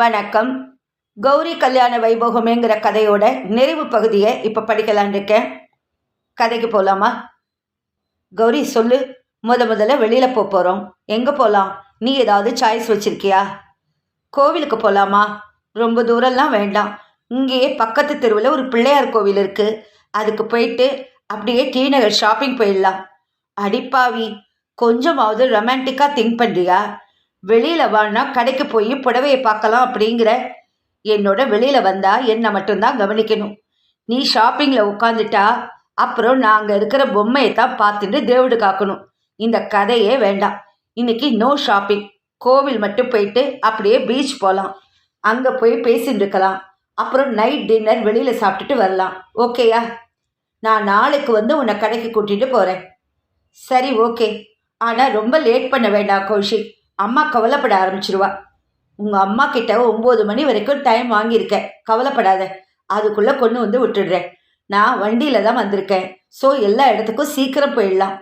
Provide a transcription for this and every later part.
வணக்கம். கௌரி கல்யாண வைபோகமேங்கிற கதையோட நிறைவு பகுதியை இப்போ படிக்கலான் இருக்கேன். கதைக்கு போகலாமா கௌரி சொல்லு. முத முதல்ல வெளியில் போக போகிறோம் எங்கே போகலாம் நீ ஏதாவது சாய்ஸ் வச்சுருக்கியா? கோவிலுக்கு போகலாமா ரொம்ப தூரம்லாம் வேண்டாம். இங்கேயே பக்கத்து தெருவில் ஒரு பிள்ளையார் கோவில் இருக்குது அதுக்கு போயிட்டு அப்படியே டிநகர் ஷாப்பிங் போயிடலாம். அடிப்பாவி கொஞ்சமாவது ரொமான்டிக்காக திங்க் பண்ணுறியா வெளியில் வானா கடைக்கு போய் புடவையை பார்க்கலாம் அப்படிங்கிற என்னோட வெளியில் வந்தா என்னை மட்டும்தான் கவனிக்கணும். நீ ஷாப்பிங்கில் உட்காந்துட்டா அப்புறம் நான் அங்கே இருக்கிற பொம்மையை தான் பார்த்துட்டு தேவடு காக்கணும். இந்த கதையே வேண்டாம். இன்னைக்கு நோ ஷாப்பிங் கோவில் மட்டும் போயிட்டு அப்படியே பீச் போகலாம் அங்கே போய் பேசிட்டு இருக்கலாம். அப்புறம் நைட் டின்னர் வெளியில் சாப்பிட்டுட்டு வரலாம். ஓகேயா நான் நாளைக்கு வந்து உன்னை கடைக்கு கூட்டிகிட்டு போகிறேன் சரி ஓகே ஆனால் ரொம்ப லேட் பண்ண வேண்டாம் கௌஷிக். அம்மா கவலைப்பட ஆரம்பிச்சிருவா. உங்கள் அம்மா கிட்ட ஒம்பது மணி வரைக்கும் டைம் வாங்கியிருக்கேன் கவலைப்படாத. அதுக்குள்ளே கொண்டு வந்து விட்டுடுறேன் நான் வண்டியில் தான் வந்திருக்கேன். ஸோ எல்லா இடத்துக்கும் சீக்கிரம் போயிடலாம்.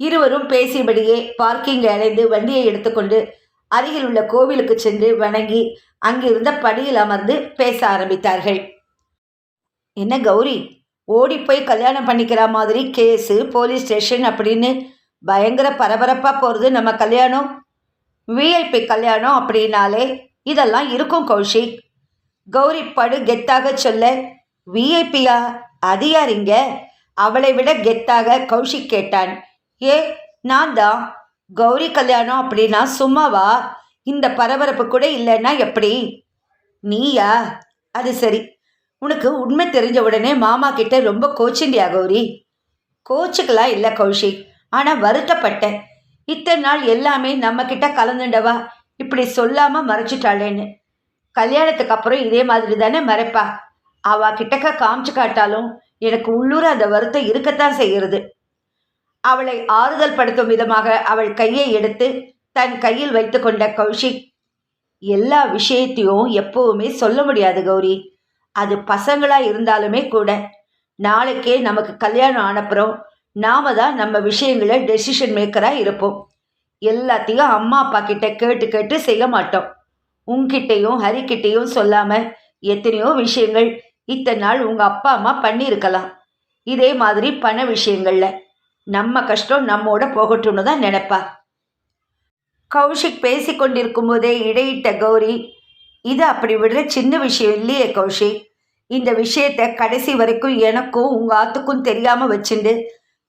இருவரும் பேசியபடியே பார்க்கிங் அடைந்து வண்டியை எடுத்துக்கொண்டு அருகில் உள்ள கோவிலுக்கு சென்று வணங்கி அங்கிருந்த படியில் அமர்ந்து பேச ஆரம்பித்தார்கள். என்ன கௌரி? ஓடி போய் கல்யாணம் பண்ணிக்கிற மாதிரி கேஸு போலீஸ் ஸ்டேஷன் அப்படின்னு பயங்கர பரபரப்பாக போகிறது நம்ம கல்யாணம். விஐபி கல்யாணம் அப்படின்னாலே இதெல்லாம் இருக்கும் கௌஷிக் கௌரி படு கெத்தாக சொல்ல விஐபியா அது யாரிங்க? அவளை விட கெத்தாக கௌஷிக் கேட்டான். ஏ நான் தான். கௌரி கல்யாணம் அப்படின்னா சும்மாவா? இந்த பரபரப்பு கூட இல்லைன்னா எப்படி? நீயா? அது சரி. உனக்கு உண்மை தெரிஞ்ச உடனே மாமா கிட்ட ரொம்ப கோச்சிண்டியா கௌரி? கோச்சுக்கெல்லாம் இல்லை கௌஷிக் ஆனால் வருத்தப்பட்டேன். இத்தனை நாள் எல்லாமே நம்ம கிட்ட கலந்துண்டவா? இப்படி சொல்லாம மறைச்சிட்டாளேன்னு. கல்யாணத்துக்கு அப்புறம் இதே மாதிரி தானே மறைப்பா? அவ கிட்டக்க காமிச்சு காட்டாலும் எனக்கு உள்ளூர அந்த வருத்தம் இருக்கத்தான் செய்கிறது. அவளை ஆறுதல் படுத்தும் விதமாக அவள் கையை எடுத்து தன் கையில் வைத்து கொண்ட கௌஷிக் எல்லா விஷயத்தையும் எப்பவுமே சொல்ல முடியாது கௌரி. அது பசங்களா இருந்தாலுமே கூட நாளைக்கே நமக்கு கல்யாணம் ஆனப்புறம் நாம தான் நம்ம விஷயங்களை டெசிஷன் மேக்கராக இருப்போம். எல்லாத்தையும் அம்மா அப்பா கிட்ட கேட்டு கேட்டு செய்ய மாட்டோம். உன்கிட்டையும் ஹரிக்கிட்டையும் சொல்லாமல் எத்தனையோ விஷயங்கள் இத்தனை நாள் உங்கள் அப்பா அம்மா பண்ணியிருக்கலாம். இதே மாதிரி பண விஷயங்களில் நம்ம கஷ்டம் நம்மோட போகட்டும்னு தான் நினைப்பா. கௌஷிக் பேசி கொண்டிருக்கும் போதே இடையிட்ட கௌரி இது அப்படி விடுற சின்ன விஷயம் இல்லையே கௌஷிக். இந்த விஷயத்த கடைசி வரைக்கும் எனக்கும் உங்கள் ஆத்துக்கும் தெரியாமல் வச்சுண்டு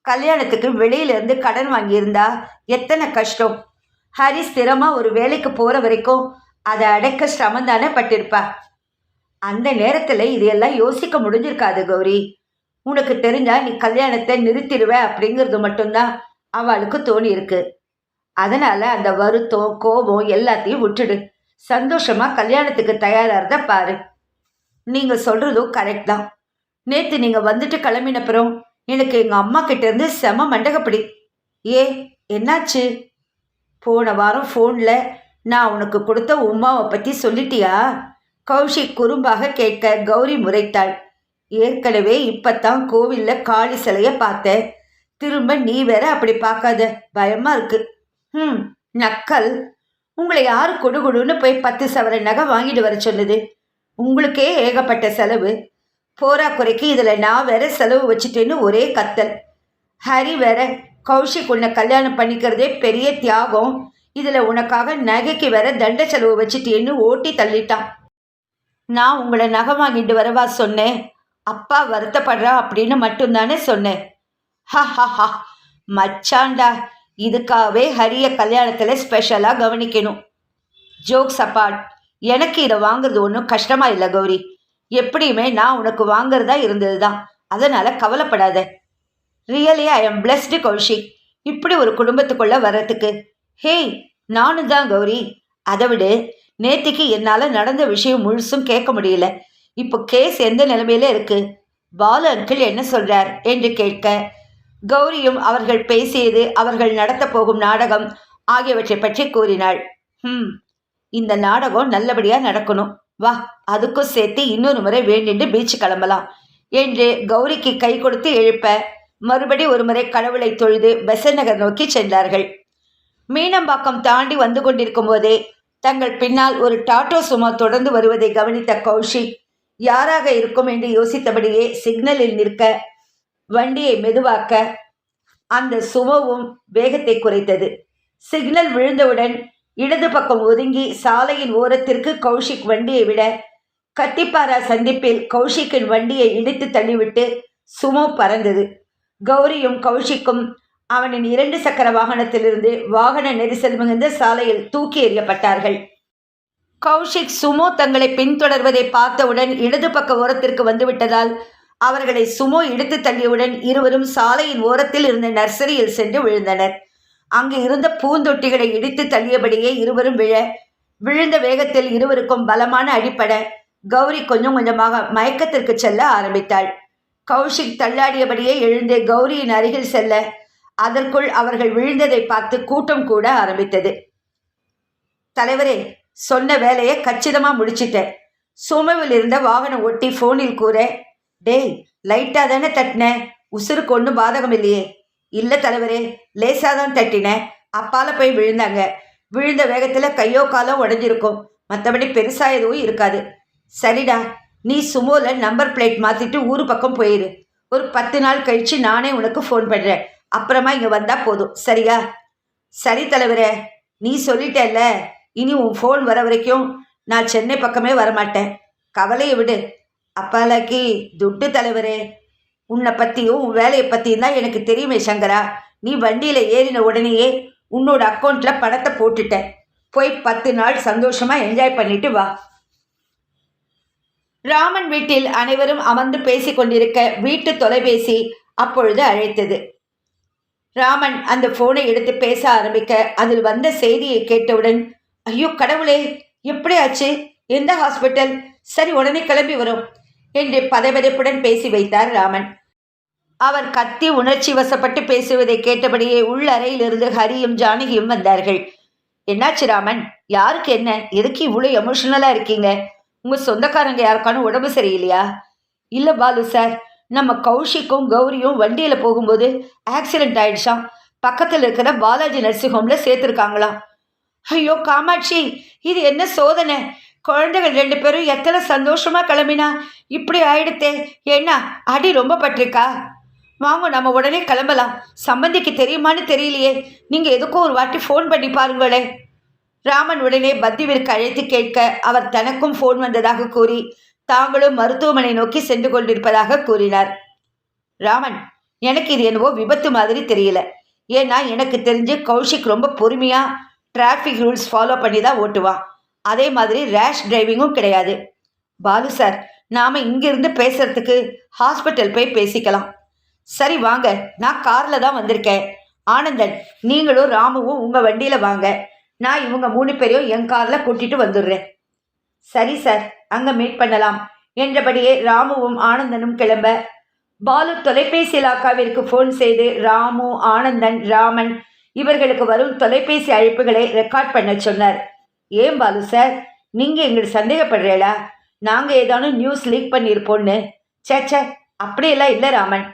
கல்யாணத்துக்கு வெளியிலேருந்து கடன் வாங்கியிருந்தா எத்தனை கஷ்டம்? ஹரி ஸ்திரமாக ஒரு வேலைக்கு போகிற வரைக்கும் அதை அடைக்க சிரமம் தானே பட்டிருப்பா. அந்த நேரத்தில் இதையெல்லாம் யோசிக்க முடிஞ்சிருக்காது கௌரி. உனக்கு தெரிஞ்சா நீ கல்யாணத்தை நிறுத்திடுவ அப்படிங்கிறது மட்டும்தான் அவளுக்கு தோணி இருக்கு அதனால அந்த வருத்தம் கோபம் எல்லாத்தையும் விட்டுடு. சந்தோஷமா கல்யாணத்துக்கு தயாராகிறத பாரு. நீங்க சொல்றதும் கரெக்ட் தான். நேற்று நீங்க வந்துட்டு கிளம்பினப்புறம் எனக்கு எங்கள் அம்மா கிட்டேருந்து செம மண்டகப்படி. ஏ என்னாச்சு? போன வாரம் ஃபோனில் நான் உனக்கு கொடுத்த உமாவை பற்றி சொல்லிட்டியா? கௌஷிக் குறும்பாக கேட்க கௌரி முறைத்தாள். ஏற்கனவே இப்பத்தான் கோவிலில் காளி சிலையை பார்த்தேன். திரும்ப நீ வேற அப்படி பார்க்காத. பயமா இருக்கு. ம் நக்கல். உங்களை யார் கொடுகுடுன்னு போய் பத்து சவர நகை வாங்கிட்டு வர சொன்னது உங்களுக்கே ஏகப்பட்ட செலவு. போராக்குறைக்கு இதில் நான் வேற செலவு வச்சுட்டேன்னு ஒரே கத்தல். ஹரி வேற கௌஷிக் உன்னை கல்யாணம் பண்ணிக்கிறதே பெரிய தியாகம். இதில் உனக்காக நகைக்கு வேற தண்ட செலவு வச்சுட்டேன்னு ஓட்டி தள்ளிட்டான் நான் உங்களை நகை வாங்கிட்டு வரவா சொன்னேன். அப்பா வருத்தப்படுறா அப்படின்னு மட்டும்தானே சொன்னேன். ஹா ஹா ஹா. மச்சாண்டா இதுக்காகவே ஹரிய கல்யாணத்தில் ஸ்பெஷலாக கவனிக்கணும். ஜோக்ஸ் அப்பாட் எனக்கு இதை வாங்குறது ஒன்றும் கஷ்டமாக இல்லை கௌரி. எப்படியுமே நான் உனக்கு வாங்குறதா இருந்தது தான் அதனால் கவலைப்படாத. Really I am blessed Kaushik இப்படி ஒரு குடும்பத்துக்குள்ளே வர்றதுக்கு. ஹேய் நானும் தான் கௌரி. அதை விட. நேத்திக்கு என்னால் நடந்த விஷயம் முழுசும் கேட்க முடியல. இப்போ கேஸ் எந்த நிலைமையில இருக்கு? பாலு அங்கிள் என்ன சொல்றார் என்று கேட்க கௌரியும் அவர்கள் பேசியது அவர்கள் நடத்த போகும் நாடகம் ஆகியவற்றை பற்றி கூறினாள். ம் இந்த நாடகம் நல்லபடியாக நடக்கணும். வா அதுக்கும் சேர்த்து இன்னொரு முறை வேண்டிட்டு பீச்சு கிளம்பலாம். என்று கௌரிக்கு கை கொடுத்து எழுப்ப மறுபடி ஒரு முறை கடவுளை தொழுது பெசன் நகர் நோக்கி சென்றார்கள். மீனம்பாக்கம் தாண்டி வந்து கொண்டிருக்கும் போதே தங்கள் பின்னால் ஒரு டாட்டோ சுமோ தொடர்ந்து வருவதை கவனித்த கௌஷிக் யாராக இருக்கும்? என்று யோசித்தபடியே சிக்னலில் நிற்க வண்டியை மெதுவாக்க அந்த சுமவும் வேகத்தை குறைத்தது. சிக்னல் விழுந்தவுடன் இடது பக்கம் ஒதுங்கி சாலையின் ஓரத்திற்கு கௌஷிக் வண்டியை விட கத்திப்பாரா சந்திப்பில் கௌஷிக்கின் வண்டியை இடித்து தள்ளிவிட்டு சுமோ பறந்தது. கௌரியும் கௌஷிக்கும் அவனின் இரண்டு சக்கர வாகனத்திலிருந்து வாகன நெரிசல் மிகுந்த சாலையில் தூக்கி எறியப்பட்டார்கள். கௌஷிக் சுமோ தங்களை பின்தொடர்வதை பார்த்தவுடன் இடது பக்க ஓரத்திற்கு வந்துவிட்டதால் அவர்களை சுமோ இடித்து தள்ளியவுடன் இருவரும் சாலையின் ஓரத்தில் இருந்த நர்சரியில் சென்று விழுந்தனர். அங்கு இருந்த பூந்தொட்டிகளை இடித்து தள்ளியபடியே இருவரும் விழ விழுந்த வேகத்தில் இருவருக்கும் பலமான அடிப்பட கௌரி கொஞ்சம் கொஞ்சமாக மயக்கத்திற்கு செல்ல ஆரம்பித்தாள். கௌஷிக் தள்ளாடியபடியே எழுந்து கௌரியின் அருகில் செல்ல அதற்குள் அவர்கள் விழுந்ததை பார்த்து கூட்டம் கூட ஆரம்பித்தது. தலைவரே சொன்ன வேலையை கச்சிதமாக முடிச்சிட்டேன். சுமவில் இருந்த வாகனம் ஒட்டி ஃபோனில் கூற டேய் லைட்டாக தானே தட்டினேன் உசுருக்கு ஒன்றும் பாதகம் இல்லையே. இல்லை தலைவரே லேசாக தான் தட்டினேன். அப்பால போய் விழுந்தாங்க. விழுந்த வேகத்தில் கையோ காலோ உடஞ்சிருக்கும். மற்றபடி பெருசாக எதுவும் இருக்காது. சரிடா நீ சுமோவில் நம்பர் பிளேட் மாற்றிட்டு ஊர் பக்கம் போயிரு. ஒரு பத்து நாள் கழித்து நானே உனக்கு ஃபோன் பண்ணுறேன் அப்புறமா இங்கே வந்தால் போதும். சரியா? சரி தலைவரே நீ சொல்லிட்டேல்ல இனி உன் ஃபோன் வர வரைக்கும் நான் சென்னை பக்கமே வரமாட்டேன். கவலையை விடு. அப்பாலாக்கி துட்டு தலைவரே. உன்னை பற்றியும் உன் வேலையை பற்றியும் தான் எனக்கு தெரியுமே சங்கரா. நீ வண்டியில் ஏறின உடனேயே உன்னோட அக்கௌண்ட்டில் பணத்தை போட்டுட்டேன். போய் பத்து நாள் சந்தோஷமாக என்ஜாய் பண்ணிட்டு வா. ராமன் வீட்டில் அனைவரும் அமர்ந்து பேசிக் கொண்டிருக்க வீட்டு தொலைபேசி அப்பொழுது அழைத்தது. ராமன் அந்த ஃபோனை எடுத்து பேச ஆரம்பிக்க அதில் வந்த செய்தியை கேட்டவுடன் ஐயோ கடவுளே எப்படி ஆச்சு? எந்த ஹாஸ்பிட்டல் சரி உடனே கிளம்பி வரும் என்று பதைபதைப்புடன் பேசி வைத்தார் ராமன். அவர் கத்தி உணர்ச்சி வசப்பட்டு பேசுவதை கேட்டபடியே உள்ளறையிலிருந்து ஹரியும் ஜானகியும் வந்தார்கள். என்னாச்சு ராமன்? யாருக்கு என்ன? எதுக்கு இவ்வளோ எமோஷனலாக இருக்கீங்க? உங்கள் சொந்தக்காரங்க யாருக்கானும் உடம்பு சரியில்லையா? இல்லை பாலு சார். நம்ம கௌஷிக்கும் கௌரியும் வண்டியில் போகும்போது ஆக்சிடென்ட் ஆயிடுச்சாம். பக்கத்தில் இருக்கிற பாலாஜி நர்சிங் ஹோமில் சேர்த்துருக்காங்களாம். ஐயோ காமாட்சி! இது என்ன சோதனை? குழந்தைகள் ரெண்டு பேரும் எத்தனை சந்தோஷமாக கிளம்பினா? இப்படி ஆயிடுத்தே. ஏன்னா அடி ரொம்ப பட்டிருக்கா? வாங்க நம்ம உடனே கிளம்பலாம். சம்பந்திக்கு தெரியுமான்னு தெரியலையே. நீங்கள் எதுக்கும் ஒரு வாட்டி ஃபோன் பண்ணி பாருங்களே ராமன் உடனே பத்திவிற்கு அழைத்து கேட்க அவர் தனக்கும் ஃபோன் வந்ததாக கூறி தாங்களும் மருத்துவமனை நோக்கி சென்று கொண்டிருப்பதாக கூறினார். ராமன் எனக்கு இது என்னவோ விபத்து மாதிரி தெரியல. ஏன்னா எனக்கு தெரிஞ்சு கௌஷிக் ரொம்ப பொறுமையாக டிராஃபிக் ரூல்ஸ் ஃபாலோ பண்ணி தான் ஓட்டுவான். அதே மாதிரி ரேஷ் டிரைவிங்கும் கிடையாது. பாலு சார் நாம் இங்கிருந்து பேசுறதுக்கு ஹாஸ்பிட்டல் போய் பேசிக்கலாம். சரி வாங்க நான் காரில் தான் வந்திருக்கேன். ஆனந்தன் நீங்களும் ராமுவும் உங்கள் வண்டியில் வாங்க. நான் இவங்க மூணு பேரையும் என் காரில் கூட்டிகிட்டு வந்துடுறேன். சரி சார் அங்கே மீட் பண்ணலாம். என்றபடியே ராமுவும் ஆனந்தனும் கிளம்ப. பாலு தொலைபேசி இலாக்காவிற்கு ஃபோன் செய்து ராமு ஆனந்தன் ராமன் இவர்களுக்கு வரும் தொலைபேசி அழைப்புகளை ரெக்கார்ட் பண்ண சொன்னார். ஏன் பாலு சார்? நீங்கள் எங்களுக்கு சந்தேகப்படுறீங்களா? நாங்கள் ஏதானும் நியூஸ் லீக் பண்ணியிருப்போன்னு சேச்சே அப்படியெல்லாம் இல்லை ராமன்.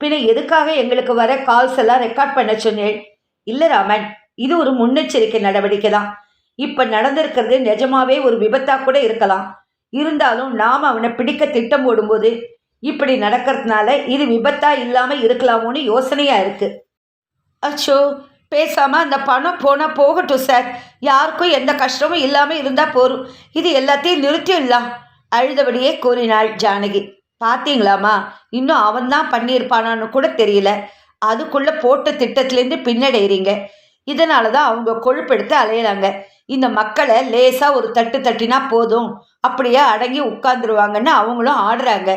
பின்ன எதுக்காக எங்களுக்கு வர கால்ஸ் எல்லாம் ரெக்கார்ட் பண்ண சொன்னேன்? இல்லை ராமன் இது ஒரு முன்னெச்சரிக்கை நடவடிக்கை தான். இப்போ நடந்திருக்கிறது நிஜமாவே ஒரு விபத்தாக கூட இருக்கலாம். இருந்தாலும் நாம் அவனை பிடிக்க திட்டம் போடும்போது இப்படி நடக்கிறதுனால இது விபத்தா இல்லாமல் இருக்கலாமோன்னு யோசனையாக இருக்குது அச்சோ பேசாமல் அந்த பணம் போனால் போகட்டும் சார் யாருக்கும் எந்த கஷ்டமும் இல்லாமல் இருந்தால் போகும் இது எல்லாத்தையும் நிறுத்திடலாம் அழுதபடியே கூறினாள் ஜானகி. பார்த்தீங்களாமா இன்னும் அவன் தான் பண்ணியிருப்பானான்னு கூட தெரியல. அதுக்குள்ளே போட்ட திட்டத்துலேருந்து பின்னடைகிறீங்க இதனால தான் அவங்க கொழுப்பெடுத்து அலையிறாங்க. இந்த மக்களை லேசாக ஒரு தட்டு தட்டினா போதும். அப்படியே அடங்கி உட்காந்துருவாங்கன்னு அவங்களும் ஆடுறாங்க.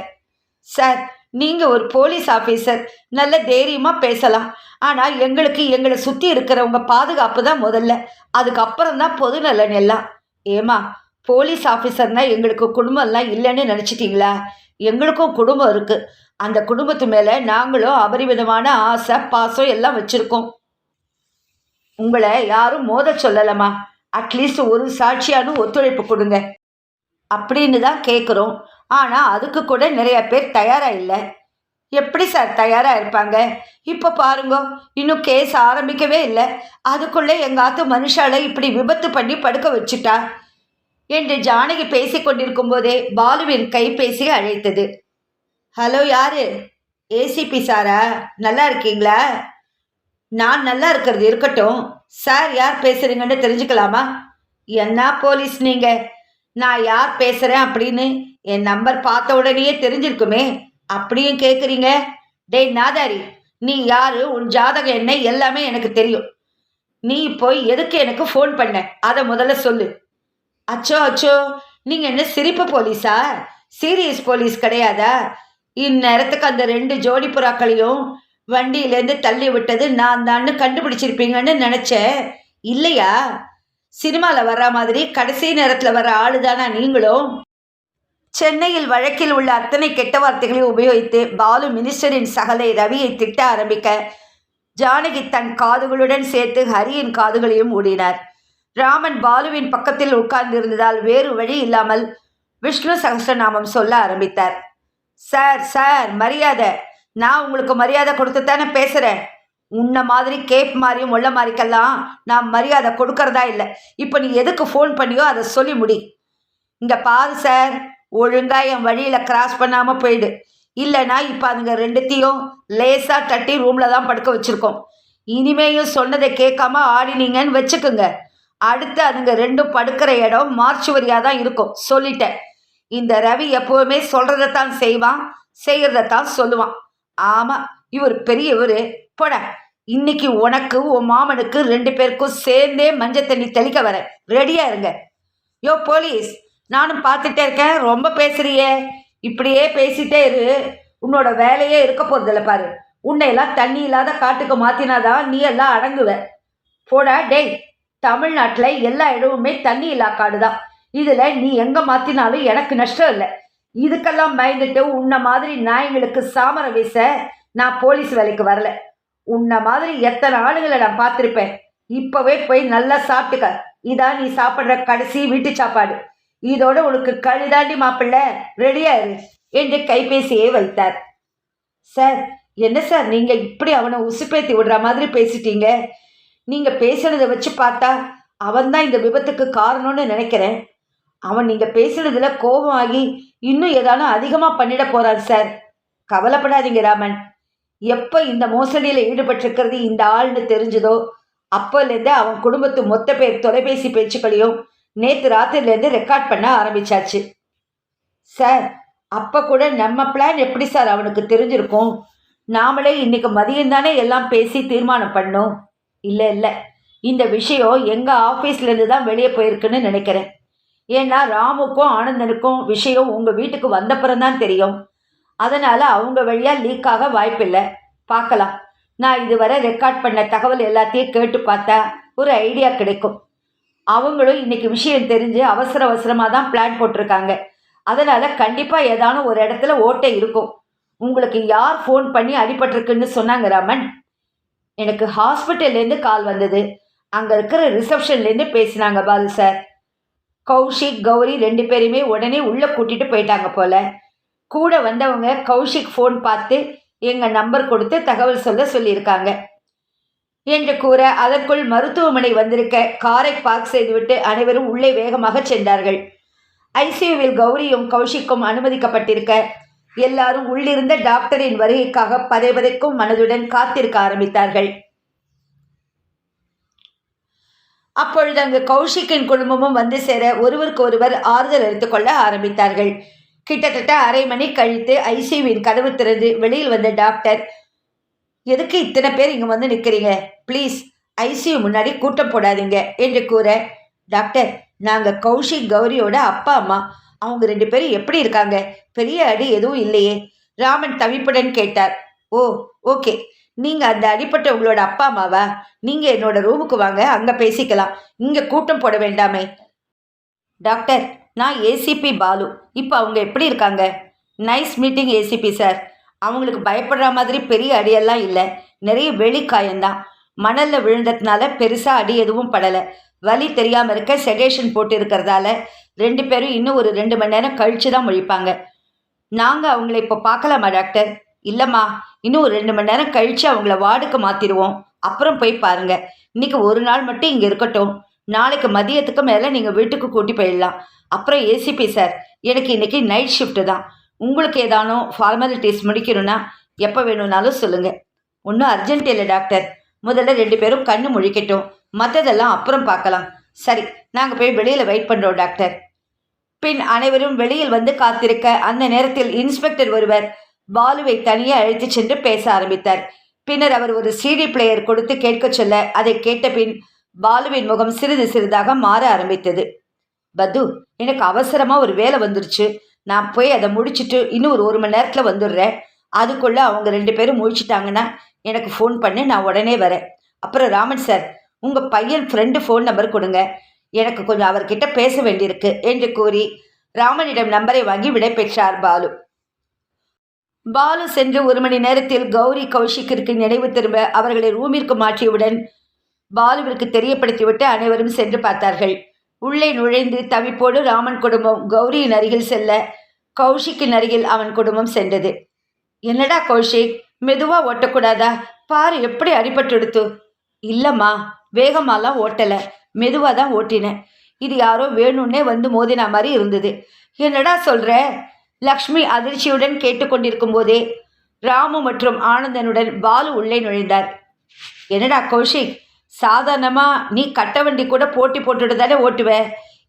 சார் நீங்கள் ஒரு போலீஸ் ஆஃபீஸர் நல்ல தைரியமாக பேசலாம். ஆனால் எங்களுக்கு எங்களை சுற்றி இருக்கிறவங்க பாதுகாப்பு தான் முதல்ல. அதுக்கப்புறம் தான் பொது நலன் எல்லாம். ஏமா போலீஸ் ஆஃபீஸர்னா எங்களுக்கு குடும்பம்லாம் இல்லைன்னு நினச்சிட்டிங்களா? எங்களுக்கும் குடும்பம் இருக்குது அந்த குடும்பத்து மேலே நாங்களும் அபரிமிதமான ஆசை பாசம் எல்லாம் வச்சுருக்கோம். உங்களை யாரும் மோத சொல்லலம்மா. அட்லீஸ்ட் ஒரு சாட்சியானும் ஒத்துழைப்பு கொடுங்க. அப்படின்னு தான் கேட்குறோம் ஆனால் அதுக்கு கூட நிறைய பேர் தயாராக இல்லை. எப்படி சார் தயாராக இருப்பாங்க? இப்போ பாருங்க இன்னும் கேஸ் ஆரம்பிக்கவே இல்லை. அதுக்குள்ளே எங்கள் ஆத்து இப்படி விபத்து பண்ணி படுக்க வச்சுட்டா. என்று ஜானகி பேசிக் கொண்டிருக்கும் போதே பாலுவின் கைபேசி அழைத்தது. ஹலோ யாரு? ஏசிபி சாரா? நல்லா இருக்கீங்களா? நான் நல்லா இருக்கிறது இருக்கட்டும். சார் யார் பேசுறீங்கன்னு தெரிஞ்சுக்கலாமா? என்ன போலீஸ் நீங்க? நான் யார் பேசுறேன் அப்படின்னு என் நம்பர் பார்த்த உடனேயே தெரிஞ்சிருக்குமே. அப்படியும் கேட்குறீங்க டேய் நாதாரி நீ யாரு? உன் ஜாதகம் என்ன? எல்லாமே எனக்கு தெரியும். நீ போய் எதுக்கு எனக்கு ஃபோன் பண்ண? அதை முதல்ல சொல்லு. அச்சோ அச்சோ. நீங்க என்ன சிரிப்பு போலீஸா? சீரியஸ் போலீஸ் கிடையாதா? இந்நேரத்துக்கு அந்த ரெண்டு ஜோடி புறாக்களையும் வண்டியிலேருந்து தள்ளி விட்டது நான் தான்னு கண்டுபிடிச்சிருப்பீங்கன்னு நினச்சேன் இல்லையா? சினிமாவில் வர்ற மாதிரி கடைசி நேரத்தில் வர ஆளுதானா நீங்களும் சென்னையில் வழக்கில் உள்ள அத்தனை கெட்ட வார்த்தைகளை உபயோகித்து பாலு மினிஸ்டரின் சகலை ரவியை திட்ட ஆரம்பிக்க ஜானகி தன் காதுகளுடன் சேர்த்து ஹரியின் காதுகளையும் ஓடினார் ராமன் பாலுவின் பக்கத்தில் உட்கார்ந்திருந்ததால் வேறு வழி இல்லாமல் விஷ்ணு சகசிரநாமம் சொல்ல ஆரம்பித்தார். சார் சார் மரியாதை. நான் உங்களுக்கு மரியாதை கொடுத்து தானே பேசுகிறேன் உன்ன மாதிரி கேப் மாதிரியும் உள்ள மாதிரிக்கெல்லாம் நான் மரியாதை கொடுக்கறதா இல்லை. இப்போ நீ எதுக்கு ஃபோன் பண்ணியோ அதை சொல்லி முடி. இங்கே பாரு சார். ஒழுங்காக என் வழியில் கிராஸ் பண்ணாமல் போயிடு. இல்லைனா இப்போ அதுங்க ரெண்டுத்தையும் லேசாக தட்டி ரூமில் தான் படுக்க வச்சுருக்கோம். இனிமேயும் சொன்னதை கேட்காம ஆடினீங்கன்னு வச்சுக்குங்க. அடுத்து அதுங்க ரெண்டும் படுக்கிற இடம் மார்ச்சுவரியாக தான் இருக்கும். சொல்லிட்டேன். இந்த ரவி எப்போவுமே சொல்கிறதைத்தான் செய்வான் செய்கிறதைத்தான் சொல்லுவான். ஆமாம் இவர் பெரியவர். போட இன்னைக்கு உனக்கு உன் மாமனுக்கு ரெண்டு பேருக்கும் சேர்ந்தே மஞ்சள் தண்ணி தெளிக்க வரேன். ரெடியாக இருங்க. யோ போலீஸ் நானும் பார்த்துட்டே இருக்கேன். ரொம்ப பேசுறியே. இப்படியே பேசிட்டே இரு. உன்னோட வேலையே இருக்க போகிறதில்ல பாரு. உன்னை எல்லாம் தண்ணி இல்லாத காட்டுக்கு மாற்றினாதான் நீ எல்லாம் அடங்குவ. போடா டேய் தமிழ்நாட்டில் எல்லா இடமுமே தண்ணி இல்லா காடு தான் இதில் நீ எங்கே மாற்றினாலும் எனக்கு நஷ்டம் இல்லை. இதுக்கெல்லாம் பயந்துட்டு உன்னை மாதிரி நாயங்களுக்கு சாமர வீச நான் போலீஸ் வேலைக்கு வரல. உன்னை மாதிரி எத்தனை ஆளுங்களை நான் பார்த்துருப்பேன். இப்போவே போய் நல்லா சாப்பிட்டுக்க. இதான் நீ சாப்பிட்ற கடைசி வீட்டு சாப்பாடு. இதோட உனக்கு கழுதாண்டி மாப்பிள்ள ரெடியாயிரு என்று கைபேசியை வைத்தார். சார் என்ன சார் நீங்கள் இப்படி அவனை உசுப்பேத்தி விடுற மாதிரி பேசிட்டீங்க? நீங்கள் பேசுனதை வச்சு பார்த்தா அவன் தான் இந்த விபத்துக்கு காரணம்னு நினைக்கிறேன். அவன் நீங்கள் பேசுனதுல கோபம் ஆகி இன்னும் ஏதானும் அதிகமாக பண்ணிட போறான் சார். கவலைப்படாதீங்க ராமன். எப்போ இந்த மோசடியில் ஈடுபட்டிருக்கிறது இந்த ஆள்னு தெரிஞ்சதோ அப்போலேருந்து அவன் குடும்பத்து மொத்த பேர் தொலைபேசி பேச்சுக்களையும் நேற்று ராத்திரிலேருந்து ரெக்கார்ட் பண்ண ஆரம்பிச்சாச்சு. சார் அப்போ கூட நம்ம பிளான் எப்படி சார் அவனுக்கு தெரிஞ்சிருக்கும்? நாமளே இன்னைக்கு மதியம் தானே எல்லாம் பேசி தீர்மானம் பண்ணோம். இல்லை இல்லை. இந்த விஷயம் எங்கள் ஆஃபீஸ்லேருந்து தான் வெளியே போயிருக்குன்னு நினைக்கிறேன். ஏன்னா ராமுக்கும் ஆனந்தனுக்கும் விஷயம் உங்கள் வீட்டுக்கு வந்தப்புறம்தான் தெரியும். அதனால் அவங்க வழியாக லீக் ஆக வாய்ப்பில்லை. பார்க்கலாம். நான் இதுவரை ரெக்கார்ட் பண்ண தகவல் எல்லாத்தையும் கேட்டு பார்த்தா ஒரு ஐடியா கிடைக்கும். அவங்களும் இன்றைக்கி விஷயம் தெரிஞ்சு அவசர அவசரமாக தான் பிளான் போட்டிருக்காங்க. அதனால் கண்டிப்பாக ஏதானும் ஒரு இடத்துல ஓட்டை இருக்கும். உங்களுக்கு யார் ஃபோன் பண்ணி அடிபட்டிருக்குன்னு சொன்னாங்க ராமன்? எனக்கு ஹாஸ்பிட்டல்லேருந்து கால் வந்தது. அங்கே இருக்கிற ரிசப்ஷன்லேருந்து பேசினாங்க பாலு சார் கௌஷிக் கௌரி ரெண்டு பேருமே உடனே உள்ளே கூட்டிகிட்டு போயிட்டாங்க போல. கூட வந்தவங்க கௌஷிக் ஃபோன் பார்த்து எங்கள் நம்பர் கொடுத்து தகவல் சொல்ல சொல்லியிருக்காங்க. என்று கூற அதற்குள் மருத்துவமனை வந்திருக்க காரை பார்க் செய்துவிட்டு அனைவரும் உள்ளே வேகமாக சென்றார்கள். ஐசியூவில் கௌரியும் கௌஷிக்கும் அனுமதிக்கப்பட்டிருக்க எல்லாரும் உள்ளிருந்த டாக்டரின் வருகைக்காக பதைபதைக்கும் மனதுடன் காத்திருக்க ஆரம்பித்தார்கள். அப்பொழுது அங்கு கௌஷிக்கின் குடும்பமும் வந்து சேர ஒருவருக்கு ஒருவர் ஆறுதல் அளித்துக் கொள்ள ஆரம்பித்தார்கள். கிட்டத்தட்ட அரை மணி கழித்து ஐசியூவின் கதவு திறந்து வெளியில் வந்த டாக்டர் எதுக்கு இத்தனை பேர் இங்கே வந்து நிற்கிறீங்க ப்ளீஸ் ஐசியூ முன்னாடி கூட்டம் போடாதீங்க என்று கூற டாக்டர் நாங்கள் கௌஷிக் கௌரியோட அப்பா அம்மா அவங்க ரெண்டு பேரும் எப்படி இருக்காங்க? பெரிய அடி எதுவும் இல்லையே. ராமன் தவிப்புடன் கேட்டார். Oh okay. நீங்கள் அந்த அடிப்பட்ட உங்களோட அப்பா அம்மாவா? நீங்கள் என்னோட ரூமுக்கு வாங்க அங்கே பேசிக்கலாம். இங்கே கூட்டம் போட வேண்டாமே. டாக்டர் நான் ஏசிபி பாலு. இப்போ அவங்க எப்படி இருக்காங்க? Nice meeting ACP sir. அவங்களுக்கு பயப்படுற மாதிரி பெரிய அடியெல்லாம் இல்லை. நிறைய வெளிக்காயந்தான். மணலில் விழுந்ததுனால பெருசாக அடி எதுவும் படலை. வலி தெரியாமல் இருக்க செடேஷன் போட்டு இருக்கிறதால ரெண்டு பேரும் இன்னும் ஒரு ரெண்டு மணி நேரம் கழித்து தான் முழிப்பாங்க. நாங்கள் அவங்கள இப்போ பார்க்கலாமா டாக்டர்? இல்லைம்மா இன்னும் ஒரு ரெண்டு மணி நேரம் கழித்து அவங்கள வார்டுக்கு மாற்றிடுவோம் அப்புறம் போய் பாருங்க. இன்னைக்கு ஒரு நாள் மட்டும் இங்கே இருக்கட்டும். நாளைக்கு மதியத்துக்கு மேலே நீங்கள் வீட்டுக்கு கூட்டி போயிடலாம். அப்புறம் ஏசிபி சார் எனக்கு இன்றைக்கி நைட் ஷிஃப்ட்டு தான். உங்களுக்கு ஏதானும் ஃபார்மாலிட்டிஸ் முடிக்கணும்னா எப்போ வேணும்னாலும் சொல்லுங்கள் ஒன்றும் அர்ஜென்ட் இல்லை டாக்டர். முதல்ல ரெண்டு பேரும் கண்ணு முழிக்கட்டும். மற்றதெல்லாம் அப்புறம் பார்க்கலாம். சரி நாங்கள் போய் வெளியில் வெயிட் பண்ணுறோம் டாக்டர். பின் அனைவரும் வெளியில் வந்து காத்திருக்க அந்த நேரத்தில் இன்ஸ்பெக்டர் ஒருவர் பாலுவை தனியே அழைத்துச் சென்று பேச ஆரம்பித்தார். பின்னர் அவர் ஒரு சிடி பிளேயர் கொடுத்து கேட்கச் சொல்ல அதை கேட்ட பின் பாலுவின் முகம் சிறிது சிறிதாக மாற ஆரம்பித்தது. பத்து எனக்கு அவசரமா ஒரு வேலை வந்துருச்சு. நான் போய் அதை முடிச்சுட்டு இன்னும் ஒரு ஒரு மணி நேரத்தில் வந்துடுறேன். அதுக்குள்ள அவங்க ரெண்டு பேரும் முழிச்சிட்டாங்கன்னா எனக்கு ஃபோன் பண்ணி நான் உடனே வரேன். அப்புறம் ராமன் சார் உங்கள் பையன் ஃப்ரெண்டு ஃபோன் நம்பர் கொடுங்க. எனக்கு கொஞ்சம் அவர்கிட்ட பேச வேண்டியிருக்கு என்று கூறி ராமனிடம் நம்பரை வாங்கி விடை பெற்றார் பாலு. பாலு சென்று ஒரு மணி நேரத்தில் கௌரி கௌஷிக்கிற்கு நினைவு திரும்ப அவர்களை ரூமிற்கு மாற்றியவுடன் பாலுவிற்கு தெரியப்படுத்திவிட்டு அனைவரும் சென்று பார்த்தார்கள். உள்ளே நுழைந்து தவிப்போடு ராமன் குடும்பம் கௌரியின் அருகில் செல்ல கௌஷிக்கின் அருகில் அவன் குடும்பம் சென்றது. என்னடா கௌஷிக் மெதுவா ஓட்டக்கூடாதா? பாரு எப்படி அடிபட்டுடுத்து. இல்லைம்மா வேகமாலாம் ஓட்டலை. மெதுவாக தான் ஓட்டினேன். இது யாரோ வேணும்னே வந்து மோதினா மாதிரி இருந்தது. என்னடா சொல்கிற லக்ஷ்மி அதிர்ச்சியுடன் கேட்டுக்கொண்டிருக்கும் போதே ராமு மற்றும் ஆனந்தனுடன் பாலு உள்ளே நுழைந்தார். என்னடா கௌஷிக் சாதாரணமாக நீ கட்ட வண்டி கூட போட்டி போட்டுட்டு தானே ஓட்டுவ?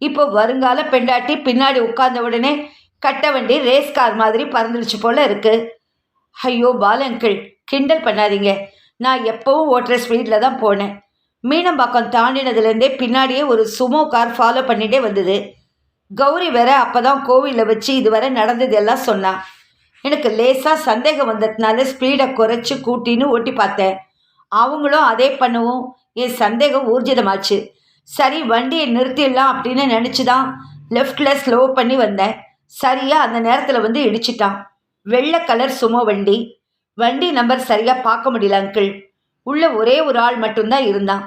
இப்போ வருங்கால பெண்டாட்டி பின்னாடி உட்கார்ந்த உடனே கட்ட வண்டி ரேஸ் கார் மாதிரி பறந்துடுச்சு போல இருக்கு. ஐயோ பாலு அங்கிள் கிண்டல் பண்ணாதீங்க. நான் எப்பவும் ஓட்டுற ஸ்பீடில் தான் போனேன். மீனம்பாக்கம் தாண்டினதுலேருந்தே பின்னாடியே ஒரு சுமோ கார் ஃபாலோ பண்ணிகிட்டே வந்தது. கௌரி வேற அப்பதான் கோவிலில் வச்சு இதுவரை நடந்தது எல்லாம் சொன்னான் எனக்கு லேசாக சந்தேகம் வந்ததுனால ஸ்பீடை குறைச்சி கூட்டின்னு ஓட்டி பார்த்தேன். அவங்களும் அதே பண்ணவும். என் சந்தேகம் ஊர்ஜிதமாச்சு. சரி வண்டியை நிறுத்திடலாம் அப்படின்னு நினச்சி தான் லெஃப்டில் ஸ்லோ பண்ணி வந்தேன். சரியாக அந்த நேரத்தில் வந்து இடிச்சிட்டான். வெள்ளை கலர் சுமோ வண்டி. வண்டி நம்பர் சரியாக பார்க்க முடியல அங்கிள் உள்ள ஒரே ஒரு ஆள் மட்டும்தான் இருந்தான்.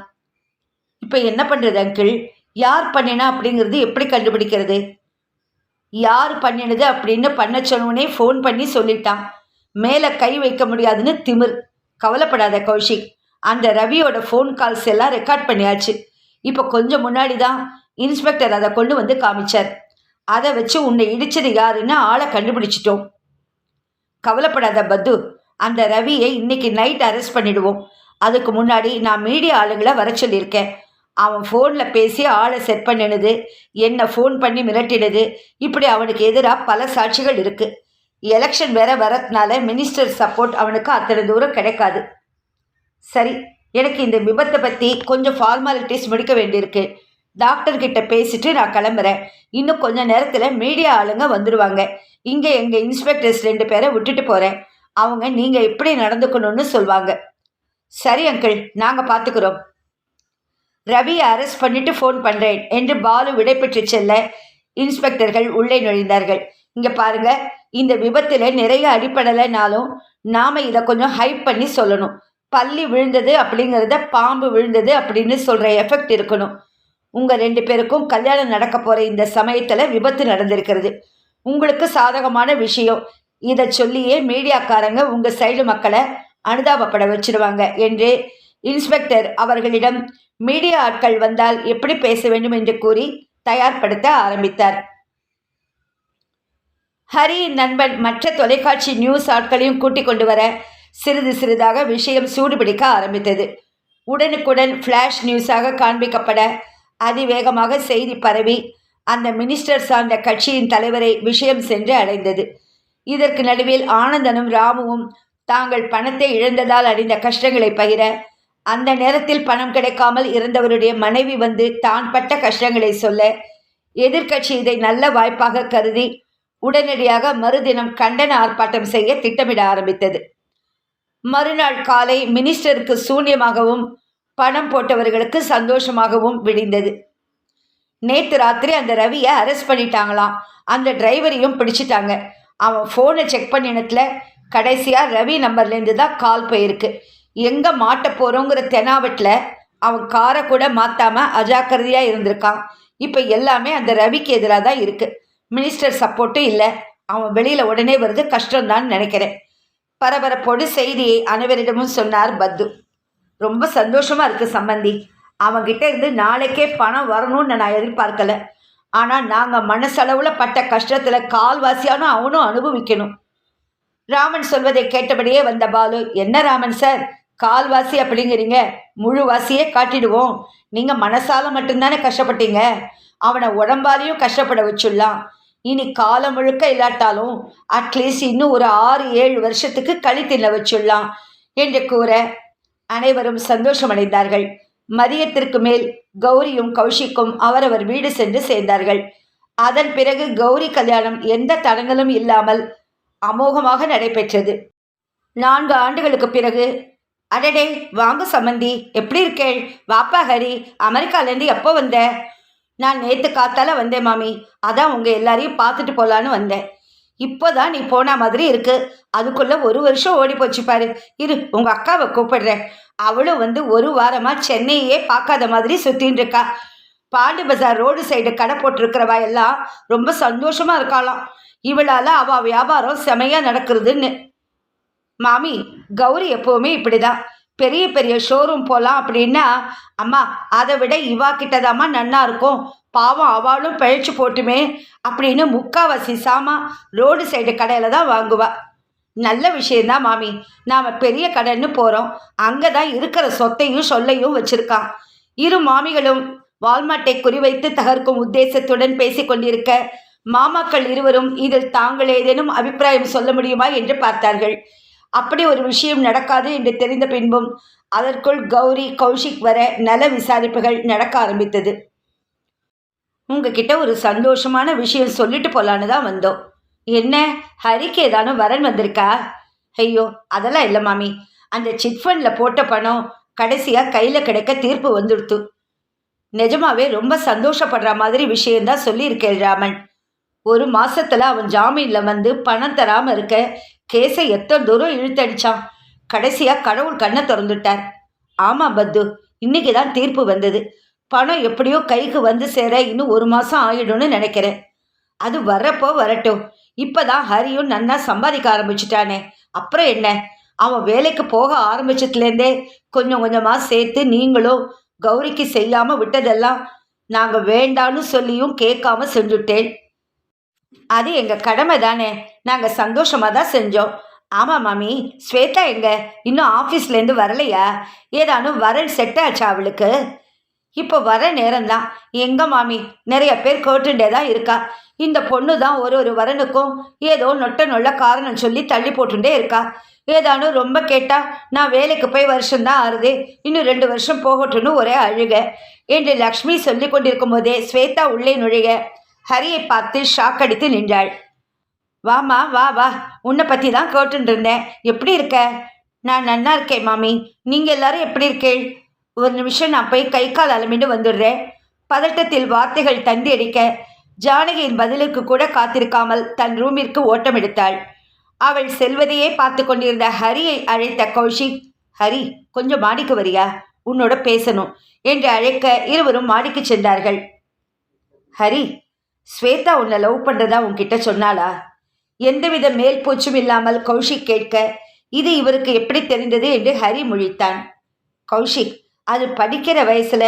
இப்போ என்ன பண்ணுறது அங்கிள் யார் பண்ணினா அப்படிங்கிறது எப்படி கண்டுபிடிக்கிறது? யார் பண்ணினது அப்படின்னு பண்ண சொன்னவனே ஃபோன் பண்ணி சொல்லிட்டான். மேலே கை வைக்க முடியாதுன்னு திமிர். கவலைப்படாத கௌஷிக் அந்த ரவியோட ஃபோன் கால்ஸ் எல்லாம் ரெக்கார்ட் பண்ணியாச்சு. இப்போ கொஞ்சம் முன்னாடி தான் இன்ஸ்பெக்டர் அதை கொண்டு வந்து காமிச்சார். அதை வச்சு உன்னை இடிச்சது யாருன்னு ஆளை கண்டுபிடிச்சிட்டோம். கவலைப்படாத பத்து அந்த ரவியை இன்னைக்கு நைட் அரெஸ்ட் பண்ணிடுவோம். அதுக்கு முன்னாடி நான் மீடியா ஆளுங்களை வர சொல்லியிருக்கேன். அவன் ஃபோனில் பேசி ஆளை செட் பண்ணினது என்னை ஃபோன் பண்ணி மிரட்டினது இப்படி அவனுக்கு எதிராக பல சாட்சிகள் இருக்குது எலெக்ஷன் வேற வரதுனால மினிஸ்டர் சப்போர்ட் அவனுக்கு அத்தனை தூரம் கிடைக்காது. சரி எனக்கு இந்த விபத்தை பற்றி கொஞ்சம் ஃபார்மாலிட்டிஸ் முடிக்க வேண்டியிருக்கு. டாக்டர்கிட்ட பேசிட்டு நான் கிளம்புறேன். இன்னும் கொஞ்ச நேரத்தில் மீடியா ஆளுங்க வந்துடுவாங்க இங்கே எங்கள் இன்ஸ்பெக்டர்ஸ் ரெண்டு பேரை விட்டுட்டு போகிறேன் அவங்க நீங்கள் எப்படி நடந்துக்கணும்னு சொல்லுவாங்க சரி அங்கிள் நாங்கள் பார்த்துக்குறோம் ரவியை அரெஸ்ட் பண்ணிட்டு ஃபோன் பண்ணுறேன் என்று பாலு விடைபெற்று செல்ல இன்ஸ்பெக்டர்கள் உள்ளே நுழைந்தார்கள். இங்கே பாருங்க இந்த விபத்தில் நிறைய அடிப்படலைனாலும் நாம் இதை கொஞ்சம் ஹைப் பண்ணி சொல்லணும். பள்ளி விழுந்தது அப்படிங்கிறத பாம்பு விழுந்தது அப்படின்னு சொல்கிற எஃபெக்ட் இருக்கணும். உங்கள் ரெண்டு பேருக்கும் கல்யாணம் நடக்க போகிற இந்த சமயத்தில் விபத்து நடந்திருக்கிறது. உங்களுக்கு சாதகமான விஷயம். இதை சொல்லியே மீடியாக்காரங்க உங்கள் சைடு மக்களை அனுதாபப்பட வச்சிருவாங்க என்று இன்ஸ்பெக்டர் அவர்களிடம் மீடியா ஆட்கள் வந்தால் எப்படி பேச வேண்டும் என்று கூறி தயார்படுத்த ஆரம்பித்தார். ஹரியின் நண்பன் மற்ற தொலைக்காட்சி நியூஸ் ஆட்களையும் கூட்டிக் கொண்டு வர சிறிது சிறிதாக விஷயம் சூடுபிடிக்க ஆரம்பித்தது. உடனுக்குடன் ஃப்ளாஷ் நியூஸாக காண்பிக்கப்பட அதிவேகமாக செய்தி பரவி அந்த மினிஸ்டர் சார்ந்த கட்சியின் தலைவரை விஷயம் சென்று அடைந்தது. இதற்கு நடுவில் ஆனந்தனும் ராமுவும் தாங்கள் பணத்தை இழந்ததால் அடைந்த கஷ்டங்களை பகிர அந்த நேரத்தில் பணம் கிடைக்காமல் இருந்தவருடைய மனைவி வந்து தான் பட்ட கஷ்டங்களை சொல்ல எதிர்க்கட்சி இதை நல்ல வாய்ப்பாக கருதி உடனடியாக மறுதினம் கண்டன ஆர்ப்பாட்டம் செய்ய திட்டமிட ஆரம்பித்தது. மறுநாள் காலை மினிஸ்டருக்கு சூன்யமாகவும் பணம் போட்டவர்களுக்கு சந்தோஷமாகவும் விடிந்தது. நேற்று ராத்திரி அந்த ரவியை அரெஸ்ட் பண்ணிட்டாங்களாம். அந்த டிரைவரையும் பிடிச்சிட்டாங்க. அவன் ஃபோனை செக் பண்ணினத்துல கடைசியாக ரவி நம்பர்லேருந்து தான் கால் போயிருக்கு. எங்கே மாட்ட போகிறோங்கிற தெனாவட்டில் அவன் காரை கூட மாற்றாமல் அஜாக்கிரதையாக இருந்திருக்கான். இப்போ எல்லாமே அந்த ரவிக்கு எதிராக தான் இருக்குது மினிஸ்டர் சப்போர்ட்டும் இல்லை. அவன் வெளியில் உடனே வருது கஷ்டம்தான் நினைக்கிறேன். பரபரப்போடு செய்தியை அனைவரிடமும் சொன்னார் பத்து. ரொம்ப சந்தோஷமாக இருக்குது சம்பந்தி. அவங்கிட்ட இருந்து நாளைக்கே பணம் வரணும்னு நான் எதிர்பார்க்கல. ஆனால் நாங்கள் மனசளவில் பட்ட கஷ்டத்தில் கால்வாசியானும் அவனும் அனுபவிக்கணும். ராமன் சொல்வதை கேட்டபடியே வந்த பாலு என்ன ராமன் சார்? கால்வாசி அப்படிங்கிறீங்க. முழு வாசியே காட்டிடுவோம். நீங்கள் மனசால மட்டும்தானே கஷ்டப்பட்டீங்க. அவனை உடம்பாலையும் கஷ்டப்பட வச்சுடலாம். இனி காலம் முழுக்க இல்லாட்டாலும் அட்லீஸ்ட் இன்னும் ஒரு ஆறு ஏழு வருஷத்துக்கு களி தின்ன வச்சுடலாம் என்று கூற அனைவரும் சந்தோஷமடைந்தார்கள். மதியத்திற்கு மேல் கௌரியும் கௌஷிக்கும் அவரவர் வீடு சென்று சேர்ந்தார்கள். அதன் பிறகு கௌரி கல்யாணம் எந்த தடங்களும் இல்லாமல் அமோகமாக நடைபெற்றது. நான்கு ஆண்டுகளுக்கு பிறகு அடடே வாங்க சம்மந்தி எப்படி இருக்கேள்? வாப்பா ஹரி அமெரிக்காலேருந்து எப்போ வந்த? நான் நேற்று காத்தால வந்தேன் மாமி. அதான் உங்கள் எல்லாரையும் பார்த்துட்டு போகலான்னு வந்தேன். இப்போதான் நீ போன மாதிரி இருக்கு. அதுக்குள்ள ஒரு வருஷம் ஓடி போச்சு பாரு. இரு உங்கள் அக்காவை கூப்பிடுறேன். அவளும் வந்து ஒரு வாரமாக சென்னையே பார்க்காத மாதிரி சுற்றின்னு இருக்கா. பாண்டி பஜார் ரோடு சைடு கடை போட்டிருக்கிறவா எல்லாம் ரொம்ப சந்தோஷமாக இருக்காளாம். இவளால் அவள் வியாபாரம் செமையாக நடக்கிறதுன்னு. மாமி கௌரி எப்போவுமே இப்படிதான் பெரிய பெரிய ஷோரூம் போகலாம் அப்படின்னா அம்மா அதை விட இவா கிட்டதாம்மா நன்னா இருக்கும். பாவம் அவளும் பிழைச்சி போட்டுமே அப்படின்னு முக்காவாசி சாமா ரோடு சைடு கடையில் தான் வாங்குவா. நல்ல விஷயந்தான் மாமி. நாம் பெரிய கடைன்னு போகிறோம் அங்கே தான் இருக்கிற சொத்தையும் சொல்லையும் வச்சுருக்கான் இரு மாமிகளும் வால்மார்ட்டை குறிவைத்து தகர்க்கும் உத்தேசத்துடன் பேசிக்கொண்டிருக்க மாமாக்கள் இருவரும் இதில் தாங்கள் ஏதேனும் அபிப்பிராயம் சொல்ல முடியுமா என்று பார்த்தார்கள். அப்படி ஒரு விஷயம் நடக்காது என்று தெரிந்த பின்பும் அதற்குள் கௌரி கௌஷிக் வர நல விசாரிப்புகள் நடக்க ஆரம்பித்தது. உங்ககிட்ட ஒரு சந்தோஷமான விஷயம் சொல்லிட்டு போலான்னு தான் வந்தோம். என்ன ஹரிக்கு ஏதானும் வரன் வந்திருக்கா? ஐயோ அதெல்லாம் இல்லை மாமி. அந்த சிட் ஃபண்டில் போட்ட பணம் கடைசியாக கையில் கிடைக்க தீர்ப்பு வந்துடுத்து. நிஜமாவே ரொம்ப சந்தோஷப்படுற மாதிரி விஷயந்தான் சொல்லியிருக்கேன் ராமன். ஒரு மாசத்துல அவன் ஜாமீன்ல வந்து பணம் தராம இருக்க கேஸை எத்தனை தூரம் இழுத்தடிச்சான் கடைசியா கடவுள் கண்ணை திறந்துட்டார். ஆமா பத்து இன்னைக்கு தான் தீர்ப்பு வந்தது. பணம் எப்படியோ கைக்கு வந்து சேர இன்னும் ஒரு மாசம் ஆயிடும்னு நினைக்கிறேன். அது வரப்போ வரட்டும். இப்பதான் ஹரியும் நன்னா சம்பாதிக்க ஆரம்பிச்சிட்டானே. அப்புறம் என்ன? அவன் வேலைக்கு போக ஆரம்பிச்சதுலேருந்தே கொஞ்சம் கொஞ்சமாக சேர்த்து நீங்களும் கௌரிக்கு செய்யாமல் விட்டதெல்லாம் நாங்கள் வேண்டான்னு சொல்லியும் கேட்காம செஞ்சுட்டேன் அது எங்கள் கடமை தானே. நாங்கள் சந்தோஷமாக தான் செஞ்சோம். ஆமாம் மாமி ஸ்வேதா எங்க? இன்னும் ஆஃபீஸ்லேருந்து வரலையா? ஏதானும் வரன் செட் ஆச்சா அவளுக்கு? இப்போ வர நேரம்தான் எங்க மாமி? நிறைய பேர் கேட்டுண்டே தான் இருக்கா. இந்த பொண்ணு தான் ஒரு ஒரு வரனுக்கும் ஏதோ நொட்ட நொல்ல காரணம் சொல்லி தள்ளி போட்டுட்டே இருக்கா. ஏதானும் ரொம்ப கேட்டா நான் வேலைக்கு போய் வருஷம்தான் ஆறுது. இன்னும் ரெண்டு வருஷம் போகட்டும்னு ஒரே அழுக. என்று லக்ஷ்மி சொல்லி கொண்டிருக்கும் போதே ஸ்வேதா உள்ளே நுழைய ஹரியை பார்த்து ஷாக் அடித்து நின்றாள். வாமா வா வா. உன்னை பற்றி தான் கேட்டுட்டு இருந்தேன். எப்படி இருக்க? நான் நன்னா இருக்கேன் மாமி. நீங்கள் எல்லாரும் எப்படி இருக்கேள்? ஒரு நிமிஷம் நான் போய் கை கால் அலமிட்டு வந்துடுறேன். பதட்டத்தில் வார்த்தைகள் தந்தி அடிக்க ஜானகியின் பதிலுக்கு கூட காத்திருக்காமல் தன் ரூமிற்கு ஓட்டம் எடுத்தாள். அவள் செல்வதையே பார்த்து கொண்டிருந்த ஹரியை அழைத்த கௌஷிக் ஹரி கொஞ்சம் மாடிக்கு வரியா? உன்னோட பேசணும் என்று அழைக்க இருவரும் மாடிக்கு சென்றார்கள். ஹரி ஸ்வேதா உன்னை லவ் பண்ணுறதா உன்கிட்ட சொன்னாளா? எந்தவித மேல் பூச்சும் இல்லாமல் கௌஷிக் கேட்க இது இவருக்கு எப்படி தெரிந்தது என்று ஹரி முழித்தான். கௌஷிக் அது படிக்கிற வயசுல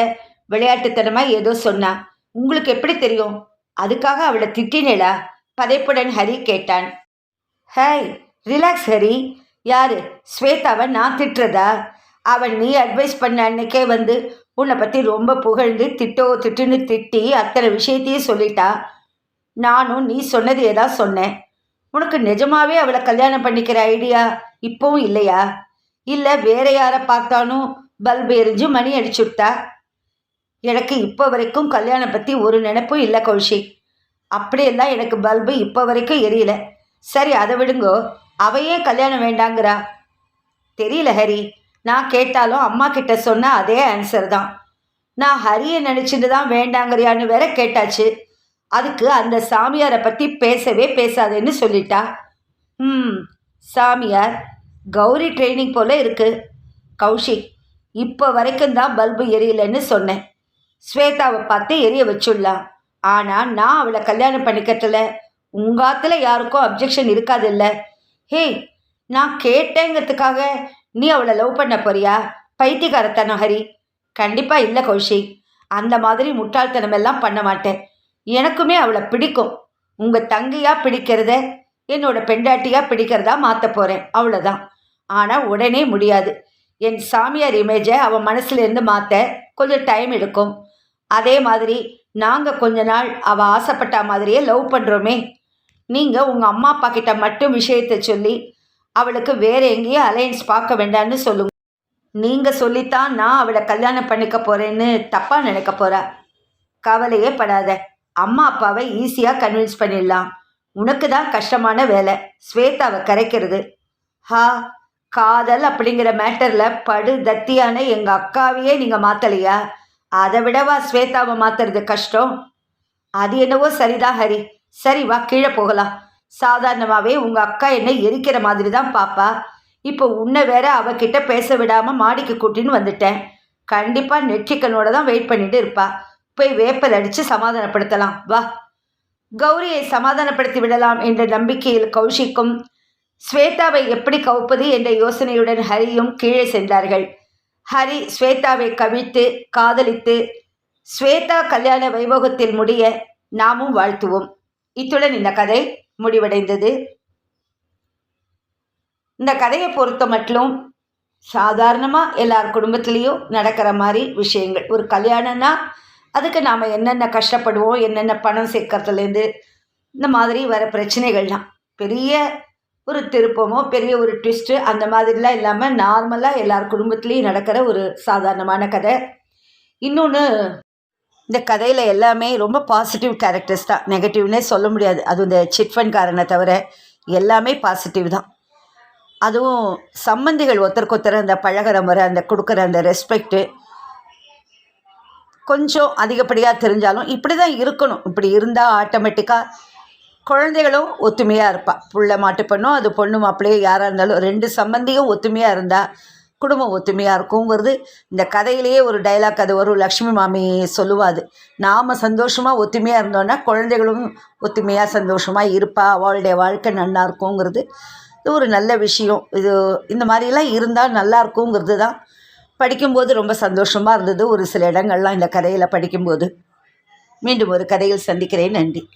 விளையாட்டுத்தனமாக ஏதோ சொன்னா உங்களுக்கு எப்படி தெரியும்? அதுக்காக அவளை திட்டினேளா? பதைப்புடன் ஹரி கேட்டான். Hi relax Hari. யாரு? ஸ்வேதாவை நான் திட்டுறதா? அவன் நீ அட்வைஸ் பண்ண அன்னைக்கே வந்து உன்னை பற்றி ரொம்ப புகழ்ந்து திட்டோ திட்டுன்னு திட்டி அத்தனை விஷயத்தையும் சொல்லிட்டா. நானும் நீ சொன்னதையே தான் சொன்னேன். உனக்கு நிஜமாவே அவளை கல்யாணம் பண்ணிக்கிற ஐடியா இப்போவும் இல்லையா? இல்லை வேற யாரை பார்த்தானும் பல்பு எரிஞ்சு மணி அடிச்சுட்டா எனக்கு இப்போ வரைக்கும் கல்யாணம் பற்றி ஒரு நினைப்பும் இல்லை கௌஷிக் அப்படியெல்லாம் எனக்கு பல்பு இப்போ வரைக்கும் எரியல. சரி அதை விடுங்கோ. அவையே கல்யாணம் வேண்டாங்கிறா? தெரியல ஹரி. நான் கேட்டாலும் அம்மா கிட்ட சொன்ன அதே ஆன்சர் தான். நான் ஹரியை நினச்சிட்டு தான் வேண்டாங்கிறியான்னு வேற கேட்டாச்சு. அதுக்கு அந்த சாமியாரை பற்றி பேசவே பேசாதேன்னு சொல்லிட்டா. ம் சாமியார் கௌரி ட்ரைனிங் போல இருக்கு. கௌஷிக் இப்போ வரைக்கும் தான் பல்பு எரியலைன்னு சொன்னேன். ஸ்வேதாவை பார்த்து எரிய வச்சுடலாம் ஆனால் நான் அவளை கல்யாணம் பண்ணிக்கிறதுல உங்காத்துல யாருக்கும் அப்ஜெக்ஷன் இருக்காதில்ல ஹே நான் கேட்டேங்கிறதுக்காக நீ அவளை லவ் பண்ண போறியா? பைத்தியக்காரத்தனம் ஹரி கண்டிப்பாக இல்லை கௌஷிக். அந்த மாதிரி முட்டாள்தனம் எல்லாம் பண்ண மாட்டேன். எனக்குமே அவளை பிடிக்கும். உங்கள் தங்கையாக பிடிக்கிறத என்னோட பெண்டாட்டியாக பிடிக்கிறதா மாற்ற போகிறேன் அவ்வளோதான் ஆனால் உடனே முடியாது. என் சாமியார் இமேஜை அவன் மனசுலேருந்து மாற்ற கொஞ்சம் டைம் எடுக்கும். அதே மாதிரி நாங்கள் கொஞ்ச நாள் அவள் ஆசைப்பட்ட மாதிரியே லவ் பண்ணுறோமே நீங்கள் உங்கள் அம்மா அப்பா கிட்ட மட்டும் விஷயத்தை சொல்லி அவளுக்கு வேற எங்கேயும் அலையன்ஸ் பார்க்க வேண்டாம்னு சொல்லுங்க. நீங்கள் சொல்லித்தான் நான் அவளை கல்யாணம் பண்ணிக்க போகிறேன்னு தப்பாக நினைக்க போகிறா கவலையே படாத. அம்மா அப்பாவை ஈஸியாக கன்வின்ஸ் பண்ணிடலாம். உனக்கு தான் கஷ்டமான வேலை. ஸ்வேதாவை கரைக்கிறது. ஹா காதல் அப்படிங்கிற மேட்டரில் படு தத்தியான எங்கள் அக்காவையே நீங்கள் மாற்றலையா அதை விடவா ஸ்வேதாவை மாற்றுறது கஷ்டம்? அது என்னவோ சரிதான் ஹரி. சரி வா கீழே போகலாம். சாதாரணமாகவே உங்கள் அக்கா என்னை எரிக்கிற மாதிரி தான் பாப்பா. இப்போ உன்னை வேற அவகிட்ட பேச விடாமல் மாடிக்கு கூட்டின்னு வந்துட்டேன். கண்டிப்பாக நெற்றிக்கனோட தான் வெயிட் பண்ணிட்டு இருப்பா. போய் வேப்பல் அடித்து சமாதானப்படுத்தலாம். வா. கௌரியை சமாதானப்படுத்தி விடலாம் என்ற நம்பிக்கையில் கௌஷிக்கும் ஸ்வேதாவை எப்படி கவுப்பது என்ற யோசனையுடன் ஹரியும் கீழே சென்றார்கள். ஹரி ஸ்வேதாவை கவிழ்த்து காதலித்து ஸ்வேதா கல்யாண வைபோகத்தில் முடிய நாமும் வாழ்த்துவோம். இத்துடன் இந்த கதை முடிவடைந்தது. இந்த கதையை பொறுத்த மட்டும் சாதாரணமாக எல்லார் குடும்பத்துலேயும் நடக்கிற மாதிரி விஷயங்கள். ஒரு கல்யாணம்னா அதுக்கு நாம் என்னென்ன கஷ்டப்படுவோம் என்னென்ன பணம் சேர்க்கறதுலேருந்து இந்த மாதிரி வர பிரச்சனைகள்லாம். பெரிய ஒரு திருப்பமோ பெரிய ஒரு ட்விஸ்ட்டு அந்த மாதிரிலாம் இல்லாமல் நார்மலாக எல்லார் குடும்பத்துலேயும் நடக்கிற ஒரு சாதாரணமான கதை. இன்னொன்று இந்த கதையில் எல்லாமே ரொம்ப பாசிட்டிவ் கேரக்டர்ஸ் தான். நெகட்டிவ்னே சொல்ல முடியாது. அதுவும் இந்த சிட்ஃபண்ட்காரனை தவிர எல்லாமே பாசிட்டிவ் தான். அதுவும் சம்பந்திகள் ஒருத்தருக்கு ஒருத்தர் அந்த பழகிற முறை அந்த கொடுக்குற அந்த ரெஸ்பெக்ட்டு கொஞ்சம் அதிகப்படியாக தெரிஞ்சாலும் இப்படி தான் இருக்கணும். இப்படி இருந்தால் ஆட்டோமேட்டிக்காக குழந்தைகளும் ஒத்துமையாக இருப்பாள் புள்ள மாட்டு பொண்ணும் அது பொண்ணு மாப்பிள்ளையோ யாராக இருந்தாலும் ரெண்டு சம்பந்தியும் ஒத்துமையாக இருந்தால் குடும்பம் ஒத்துமையாக இருக்குங்கிறது இந்த கதையிலேயே ஒரு டைலாக் அது வரும் லக்ஷ்மி மாமி சொல்லுவாது. நாம் சந்தோஷமாக ஒத்துமையாக இருந்தோன்னா குழந்தைகளும் ஒத்துமையாக சந்தோஷமாக இருப்பா. அவளுடைய வாழ்க்கை நல்லா இருக்குங்கிறது. இது ஒரு நல்ல விஷயம். இது இந்த மாதிரிலாம் இருந்தால் நல்லா இருக்குங்கிறது தான். படிக்கும்போது ரொம்ப சந்தோஷமாக இருந்தது. ஒரு சில இடங்கள்லாம் இந்த கதையில் படிக்கும்போது. மீண்டும் ஒரு கதையில் சந்திக்கிறேன். நன்றி.